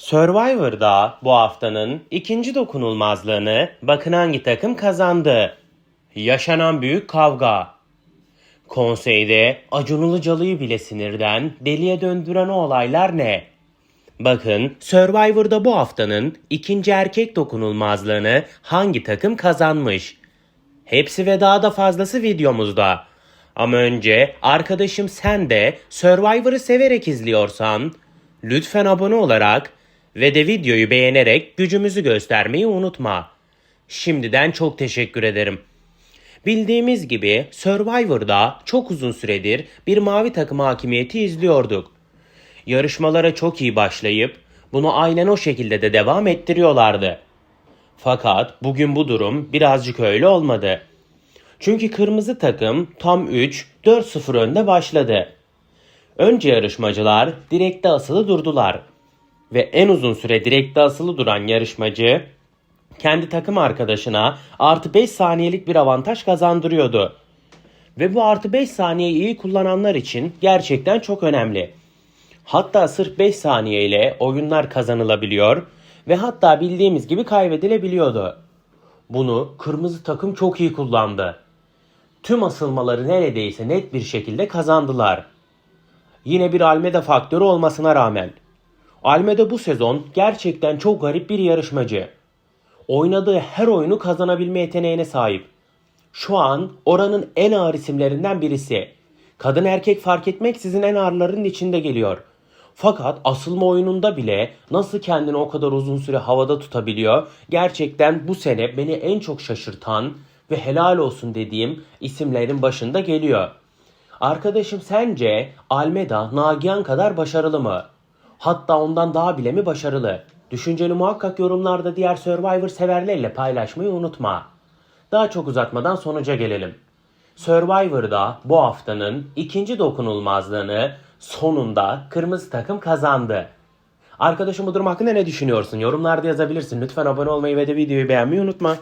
Survivor'da bu haftanın ikinci dokunulmazlığını bakın hangi takım kazandı. Yaşanan büyük kavga. Konseyde Acun Ilıcalı'yı bile sinirden deliye döndüren o olaylar ne? Bakın Survivor'da bu haftanın ikinci erkek dokunulmazlığını hangi takım kazanmış? Hepsi ve daha da fazlası videomuzda. Ama önce arkadaşım sen de Survivor'ı severek izliyorsan lütfen abone olarak ve de videoyu beğenerek gücümüzü göstermeyi unutma. Şimdiden çok teşekkür ederim. Bildiğimiz gibi Survivor'da çok uzun süredir bir mavi takım hakimiyeti izliyorduk. Yarışmalara çok iyi başlayıp bunu aynen o şekilde de devam ettiriyorlardı. Fakat bugün bu durum birazcık öyle olmadı. Çünkü kırmızı takım tam 3-4-0 önde başladı. Önce yarışmacılar direkte asılı durdular. Ve en uzun süre direkte asılı duran yarışmacı kendi takım arkadaşına artı 5 saniyelik bir avantaj kazandırıyordu. Ve bu artı 5 saniyeyi iyi kullananlar için gerçekten çok önemli. Hatta sırf 5 saniye ile oyunlar kazanılabiliyor ve hatta bildiğimiz gibi kaybedilebiliyordu. Bunu kırmızı takım çok iyi kullandı. Tüm asılmaları neredeyse net bir şekilde kazandılar. Yine bir Almeda faktörü olmasına rağmen. Almeda bu sezon gerçekten çok garip bir yarışmacı. Oynadığı her oyunu kazanabilme yeteneğine sahip. Şu an oranın en ağır isimlerinden birisi. Kadın erkek fark etmeksizin en ağırların içinde geliyor. Fakat asılma oyununda bile nasıl kendini o kadar uzun süre havada tutabiliyor? Gerçekten bu sene beni en çok şaşırtan ve helal olsun dediğim isimlerin başında geliyor. Arkadaşım sence Almeda Nagihan kadar başarılı mı? Hatta ondan daha bile mi başarılı? Düşünceni muhakkak yorumlarda diğer Survivor severlerle paylaşmayı unutma. Daha çok uzatmadan sonuca gelelim. Survivor'da bu haftanın ikinci dokunulmazlığını sonunda kırmızı takım kazandı. Arkadaşım bu durum hakkında ne düşünüyorsun? Yorumlarda yazabilirsin. Lütfen abone olmayı ve de videoyu beğenmeyi unutma.